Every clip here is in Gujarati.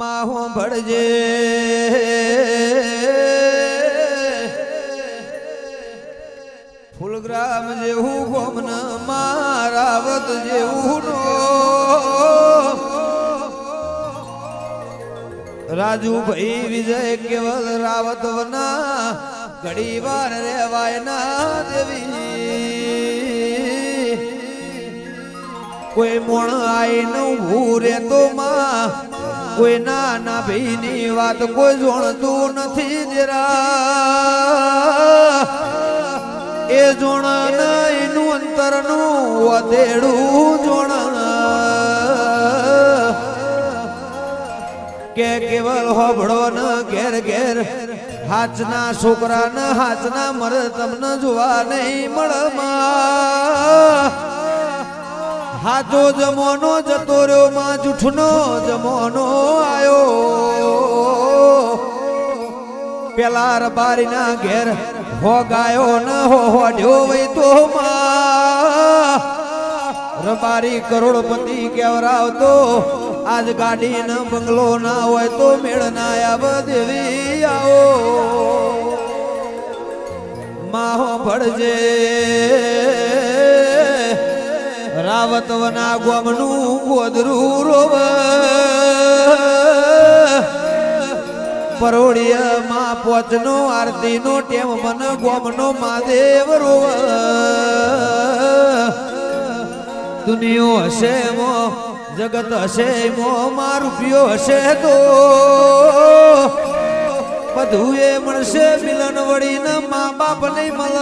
માહો ભળજે. ફૂલગ્રામ જેવું ગોમન મારાવત જેવું નો. રાજુભાઈ વિજય કેવલ રાવત વના ઘડી વાર રેવાય ના દેવી. કોઈ મોણ આઈ ન ઊભું તો માં કોઈ નાના ના ભાઈની વાત કોઈ જોણતું નથી જરા. એ જોણ એનું અંતરનું વધેડું જોણ. કે કેવલ હોભળો ન ઘેર ઘેર હાચના છોકરા ન હાચના મર તમને જોવા નહીં મળમાં. હાચો જમોનો જતો રહ્યો, માં જૂઠનો જમોનો આયો. પેલા રબારીના ઘેર હો ગાયો ન હોડ્યો વઈ તો રબારી કરોડપતિ કેવરાવતો, આજ ગાડી ન બંગલો ના હોય તો મેળ ના આવ દેવી આવો. માહો ભળજે રાવત વના ગોમનું ગોદરું રોવ. પરોડિયામાં પોચનો આરતીનો ટેમ મન ગોમનો માદેવ રોવ. દુનિયો હશે મો, જગત હશે મો, મારું રૂપિયો હશે તો. બધું એ મળશે, મિલન વળીને મા બાપ નહીં મળ.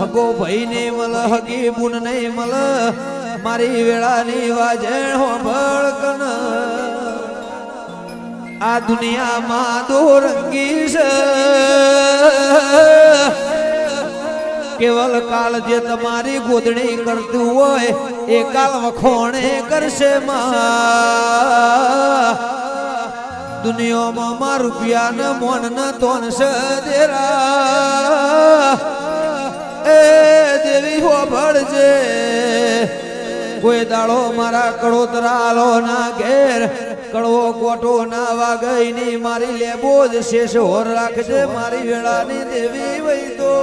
હગો ભાઈ ને મલ, હગી બુન નહીં મલ, મારી વેળાની વાજણ હો ભળકન આ દુનિયામાં દોરંગી છે. કેવલ કાલ જે તમારી ગોદણી કરતું હોય, એ કાલ વખોણે કરશે માં. દુનિયામાં રૂપિયા ન મોન ન તોન છે દેરા. ભળજે કોઈ દાડો મારા કડોતરાલો ના ઘેર, કડવો કોટો ના વાગઈ ની મારી લેબો જ શેષ હોર રાખજે, મારી વેળાની દેવી વઈ તો.